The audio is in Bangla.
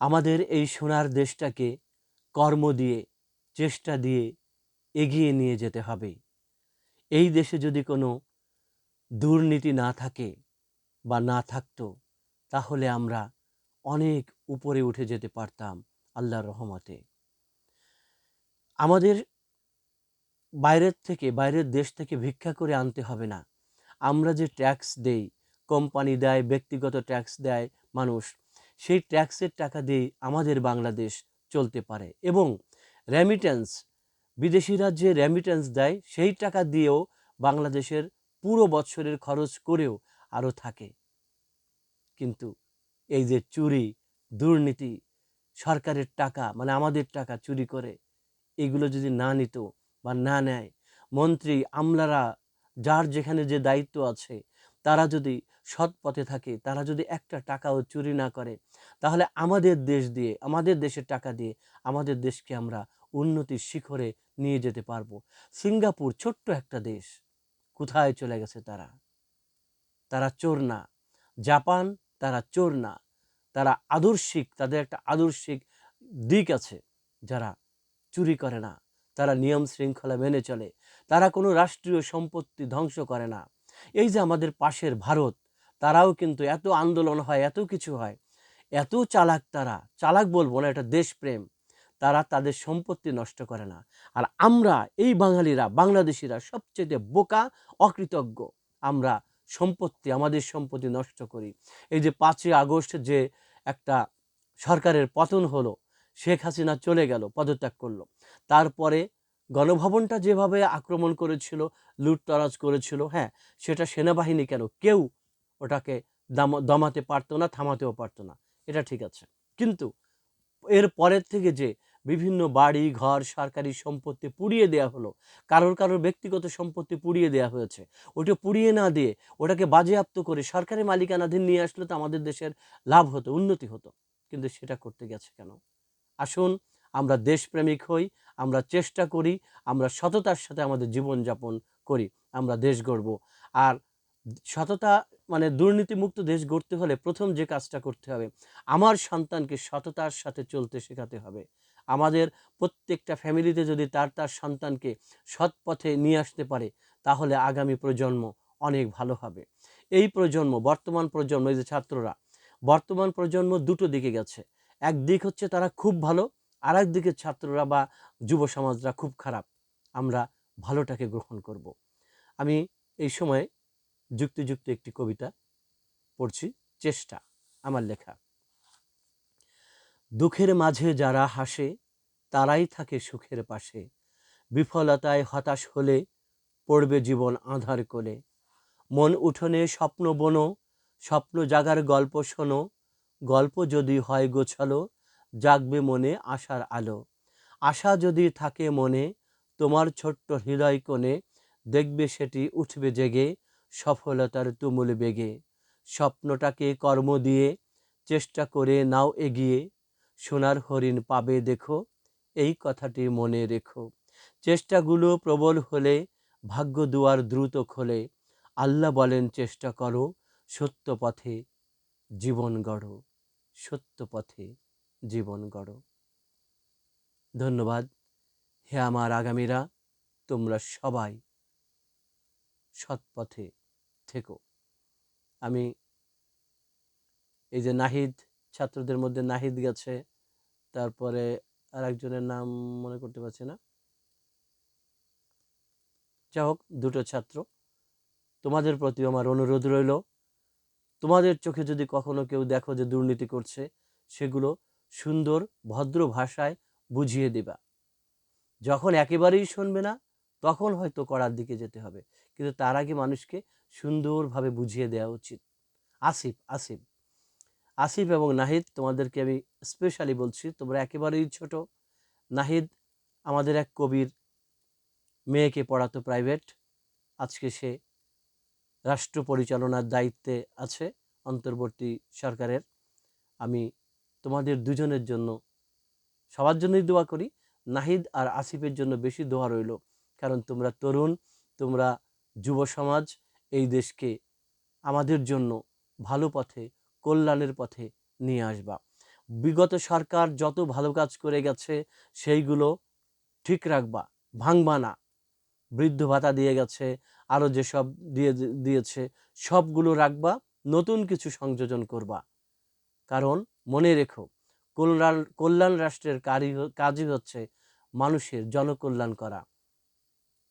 আমাদের এই সোনার দেশটাকে কর্ম দিয়ে, চেষ্টা দিয়ে এগিয়ে নিয়ে যেতে হবে। এই দেশে যদি কোনো দুর্নীতি না থাকে বা না থাকতো, তাহলে আমরা অনেক উপরে উঠে যেতে পারতাম আল্লাহর রহমতে। আমাদের বাইরের থেকে, বাইরের দেশ থেকে ভিক্ষা করে আনতে হবে না। আমরা যে ট্যাক্স দেই, কোম্পানি দেয়, ব্যক্তিগত ট্যাক্স দেয় মানুষ সেই ট্যাক্সের টাকা দিয়ে আমাদের বাংলাদেশ চলতে পারে এবং রেমিটেন্স বিদেশিরা যে রেমিটেন্স দেয়, সেই টাকা দিয়েও বাংলাদেশের পুরো বৎসরের খরচ করেও আরও থাকে। কিন্তু এই যে চুরি, দুর্নীতি, সরকারের টাকা মানে আমাদের টাকা চুরি করে, এগুলো যদি না নিত বা না নেয়, মন্ত্রী, আমলারা, যার যেখানে যে দায়িত্ব আছে তারা যদি সৎ পথে থাকে, তারা যদি একটা টাকাও চুরি না করে, তাহলে আমাদের দেশ দিয়ে, আমাদের দেশের টাকা দিয়ে, আমাদের দেশকে আমরা উন্নতির শিখরে নিয়ে যেতে পারব। সিঙ্গাপুর ছোট্ট একটা দেশ, কোথায় চলে গেছে তারা? তারা চোর না। জাপান, তারা চোর না। তারা আদর্শিক, তাদের একটা আদর্শিক দিক আছে, যারা চুরি করে না। তারা নিয়ম শৃঙ্খলা মেনে চলে। তারা কোনো রাষ্ট্রীয় সম্পত্তি ধ্বংস করে না। এই যে আমাদের পাশের ভারত, তারাও কিন্তু এত আন্দোলন হয়, এত কিছু হয়, এত চালাক তারা, চালাক বলব না, এটা দেশপ্রেম, তারা তাদের সম্পত্তি নষ্ট করে না। আর আমরা এই বাঙালিরা, বাংলাদেশিরা সবচেয়ে বোকা, অকৃতজ্ঞ, আমরা সম্পত্তি, আমাদের সম্পত্তি নষ্ট করি। এই যে পাঁচই আগস্ট যে একটা সরকারের পতন হলো, শেখ হাসিনা চলে গেল, পদত্যাগ করল। তারপরে গণভবনটা যেভাবে আক্রমণ করেছিল, লুটতরাজ করেছিল হ্যাঁ সেটা সেনাবাহিনী কেন? কেউ ওটাকে দাম- দমাতে পারতো না, থামাতেও পারতো না। এটা ঠিক আছে। কিন্তু এর পরের থেকে যে বিভিন্ন বাড়ি, ঘর, সরকারি সম্পত্তি পুড়িয়ে দেওয়া হলো, কারোর কারোর ব্যক্তিগত সম্পত্তি পুড়িয়ে দেওয়া হয়েছে, ওটা পুড়িয়ে না দিয়ে ওটাকে বাজেয়াপ্ত করে সরকারি মালিকানাধীন নিয়ে আসলে তো আমাদের দেশের লাভ হতো, উন্নতি হতো। কিন্তু সেটা করতে গেছে কেন? আসুন, আমরা দেশপ্রেমিক হই আমরা চেষ্টা করি, আমরা সততার সাথে আমাদের জীবনযাপন করি, আমরা দেশ গড়ব। আর সততা মানে দুর্নীতিমুক্ত দেশ গড়তে হলে প্রথম যে কাজটা করতে হবে, আমার সন্তানকে সততার সাথে চলতে শেখাতে হবে। আমাদের প্রত্যেকটা ফ্যামিলিতে যদি তার তার সন্তানকে সৎ পথে নিয়ে আসতে পারে, তাহলে আগামী প্রজন্ম অনেক ভালো হবে। এই প্রজন্ম, বর্তমান প্রজন্ম, এই যে ছাত্ররা, বর্তমান প্রজন্ম দুটো দিকে গেছে। এক দিক হচ্ছে তারা খুব ভালো আর এক দিকের ছাত্ররা বা যুব সমাজরা খুব খারাপ। আমরা ভালোটাকে গ্রহণ করব। আমি এই সময় যুক্তিযুক্ত একটি কবিতা পড়ছি, চেষ্টা, আমার লেখা। দুঃখের মাঝে যারা হাসে, তারাই থাকে সুখের পাশে। বিফলতায় হতাশ হলে পড়বে জীবন আধার কোলে। মন উঠোনে স্বপ্ন বনো, স্বপ্ন জাগার গল্প শোনো। গল্প যদি হয় গোছালো জাগবে মনে আশার আলো। আশা যদি থাকে মনে, তোমার ছোট্ট হৃদয় কোণে দেখবে সেটি উঠবে জেগে, সফলতার তুমুল বেগে। স্বপ্নটাকে কর্ম দিয়ে চেষ্টা করে নাও এগিয়ে, সোনার হরিণ পাবে দেখো, এই কথাটি মনে রেখো। চেষ্টাগুলো প্রবল হলে ভাগ্য দুয়ার দ্রুত খোলে। আল্লাহ বলেন, চেষ্টা করো সত্য পথে, জীবন গড়ো সত্য পথে। জীবন গড়ো। ধন্যবাদ হে আমার আগামীরা, তোমরা সবাই সৎ পথে থেকো। আমি এই যে নাহিদ, ছাত্রদের মধ্যে নাহিদ গেছে, তারপরে আর একজনের নাম মনে করতে পারছি না। যাই হোক, দুটো ছাত্র। তোমাদের প্রতি আমার অনুরোধ রইল। তোমাদের চোখে যদি কখনো কেউ দেখো যে দুর্নীতি করছে, সেগুলো সুন্দর, ভদ্র ভাষায় বুঝিয়ে দিবা। যখন একেবারেই শুনবে না, তখন হয়তো করার দিকে যেতে হবে। কিন্তু তার আগে মানুষকে সুন্দরভাবে বুঝিয়ে দেওয়া উচিত। আসিফ আসিফ। আসিফ এবং নাহিদ, তোমাদেরকে আমি স্পেশালি বলছি, তোমরা একেবারেই ছোট। নাহিদ, আমাদের এক কবির মেয়েকে পড়াতো প্রাইভেট আজকে সে রাষ্ট্র পরিচালনার দায়িত্বে আছে, অন্তর্বর্তী সরকারের। আমি তোমাদের দুজনের জন্য। সবার জন্যই দোয়া করি। নাহিদ আর আসিফের জন্য বেশি দোয়া রইল। কারণ তোমরা তরুণ, তোমরা যুব সমাজ, এই দেশকে আমাদের জন্য ভালো পথে, কল্যাণের পথে নিয়ে আসবা। বিগত সরকার যত ভালো কাজ করে গেছে, সেইগুলো ঠিক রাখবা। ভাঙবা না। বৃদ্ধ ভাতা দিয়ে গেছে, আরও যেসব দিয়ে দিয়েছে, সবগুলো রাখবা। নতুন কিছু সংযোজন করবা। কারণ মনে রেখো কল্যাণ কল্যাণ রাষ্ট্রের কারি কাজই হচ্ছে মানুষের জনকল্যাণ করা।